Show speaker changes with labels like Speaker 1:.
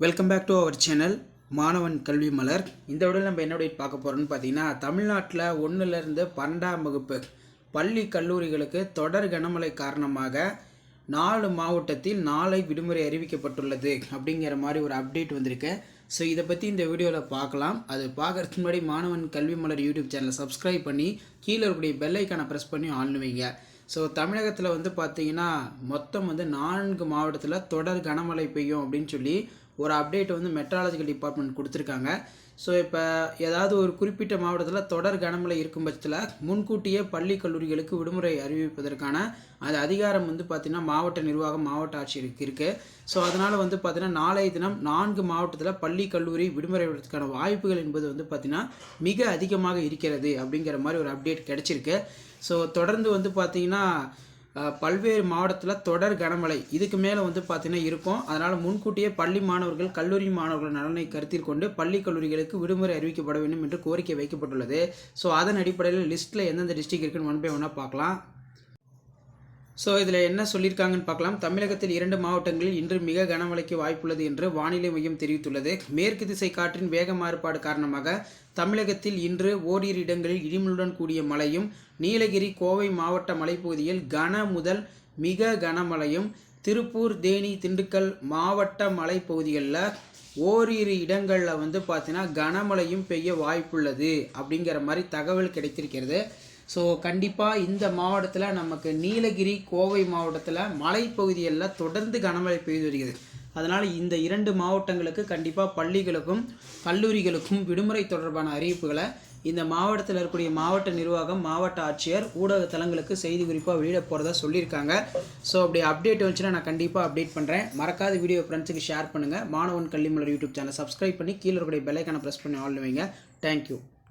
Speaker 1: Welcome back to our channel மாணவன் கல்வி மலர் இந்த விட நம்ம என்ன update பார்க்க போகிறோம்னு பார்த்தீங்கன்னா தமிழ்நாட்டில் ஒன்றுலேருந்து பன்னெண்டாம் வகுப்பு பள்ளி கல்லூரிகளுக்கு தொடர் கனமழை காரணமாக நாலு மாவட்டத்தில் நாளை விடுமுறை அறிவிக்கப்பட்டுள்ளது அப்படிங்கிற மாதிரி ஒரு அப்டேட் வந்திருக்கு. ஸோ இதை பற்றி இந்த வீடியோவில் பார்க்கலாம். அது பார்க்கறதுக்கு முன்னாடி மாணவன் கல்வி மலர் யூடியூப் சேனலை சப்ஸ்கிரைப் பண்ணி கீழே இருக்கக்கூடிய பெல்லைக்கான ப்ரெஸ் பண்ணி ஆன் ஸோ தமிழகத்தில் வந்து பார்த்தீங்கன்னா மொத்தம் வந்து நான்கு மாவட்டத்தில் தொடர் கனமழை பெய்யும் அப்படின்னு சொல்லி ஒரு அப்டேட் வந்து மெட்ராலஜிக்கல் டிபார்ட்மெண்ட் கொடுத்துருக்காங்க. ஸோ இப்போ ஏதாவது ஒரு குறிப்பிட்ட மாவட்டத்தில் தொடர் கனமழை இருக்கும் பட்சத்தில் முன்கூட்டியே பள்ளி கல்லூரிகளுக்கு விடுமுறை அறிவிப்பதற்கான அது அதிகாரம் வந்து பார்த்திங்கன்னா மாவட்ட நிர்வாகம் மாவட்ட ஆட்சியருக்கு இருக்குது ஸோ அதனால் வந்து பார்த்திங்கன்னா நாளைய தினம் நான்கு மாவட்டத்தில் பள்ளி கல்லூரி விடுமுறை விடுறதுக்கான வாய்ப்புகள் என்பது வந்து பார்த்திங்கன்னா மிக அதிகமாக இருக்கிறது அப்படிங்கிற மாதிரி ஒரு அப்டேட் கிடச்சிருக்கு. ஸோ தொடர்ந்து வந்து பார்த்திங்கன்னா பல்வேறு மாவட்டத்தில் தொடர் கனமழை. இதுக்கு மேலே வந்து பார்த்திங்கன்னா இருக்கும். அதனால் முன்கூட்டியே பள்ளி மாணவர்கள் கல்லூரி மாணவர்கள் நலனை கருத்தில் கொண்டு பள்ளி கல்லூரிகளுக்கு விடுமுறை அறிவிக்கப்பட வேண்டும் என்று கோரிக்கை வைக்கப்பட்டுள்ளது. ஸோ அதன் அடிப்படையில் லிஸ்ட்டில் எந்தெந்த டிஸ்ட்ரிக்ட் இருக்குன்னு ஒன் பை ஒன்னாக பார்க்கலாம். ஸோ இதில் என்ன சொல்லியிருக்காங்கன்னு பார்க்கலாம். தமிழகத்தில் இரண்டு மாவட்டங்களில் இன்று மிக கனமழைக்கு வாய்ப்புள்ளது என்று வானிலை மையம் தெரிவித்துள்ளது. மேற்கு திசை காற்றின் வேக மாறுபாடு காரணமாக தமிழகத்தில் இன்று ஓரிரு இடங்களில் இடிமலுடன் கூடிய மழையும் நீலகிரி கோவை மாவட்ட மலைப்பகுதியில் கன முதல் மிக கனமழையும் திருப்பூர் தேனி திண்டுக்கல் மாவட்ட மலைப்பகுதிகளில் ஓரிரு இடங்களில் வந்து பார்த்தீங்கன்னா கனமழையும் பெய்ய வாய்ப்புள்ளது அப்படிங்கிற மாதிரி தகவல் கிடைத்திருக்கிறது. ஸோ கண்டிப்பாக இந்த மாவட்டத்தில் நமக்கு நீலகிரி கோவை மாவட்டத்தில் மலைப்பகுதிகளில் தொடர்ந்து கனமழை பெய்து வருகிறது. அதனால் இந்த இரண்டு மாவட்டங்களுக்கு கண்டிப்பாக பள்ளிகளுக்கும் கல்லூரிகளுக்கும் விடுமுறை தொடர்பான அறிவிப்புகளை இந்த மாவட்டத்தில் இருக்கக்கூடிய மாவட்ட நிர்வாகம் மாவட்ட ஆட்சியர் ஊடக தளங்களுக்கு செய்தி குறிப்பாக வெளியிட போகிறதா சொல்லியிருக்காங்க. ஸோ அப்படி அப்டேட் வந்துச்சுன்னா நான் கண்டிப்பாக அப்டேட் பண்ணுறேன் மறக்காத வீடியோ ஃப்ரெண்ட்ஸுக்கு ஷேர் பண்ணுங்கள் மாணவன் கல்விமலர் யூடியூப் சேனல் சப்ஸ்கிரைப் பண்ணி கீழே இருக்கக்கூடிய பெல்லைக்கான ப்ரெஸ் பண்ணி ஆள் வைங்க. தேங்க்யூ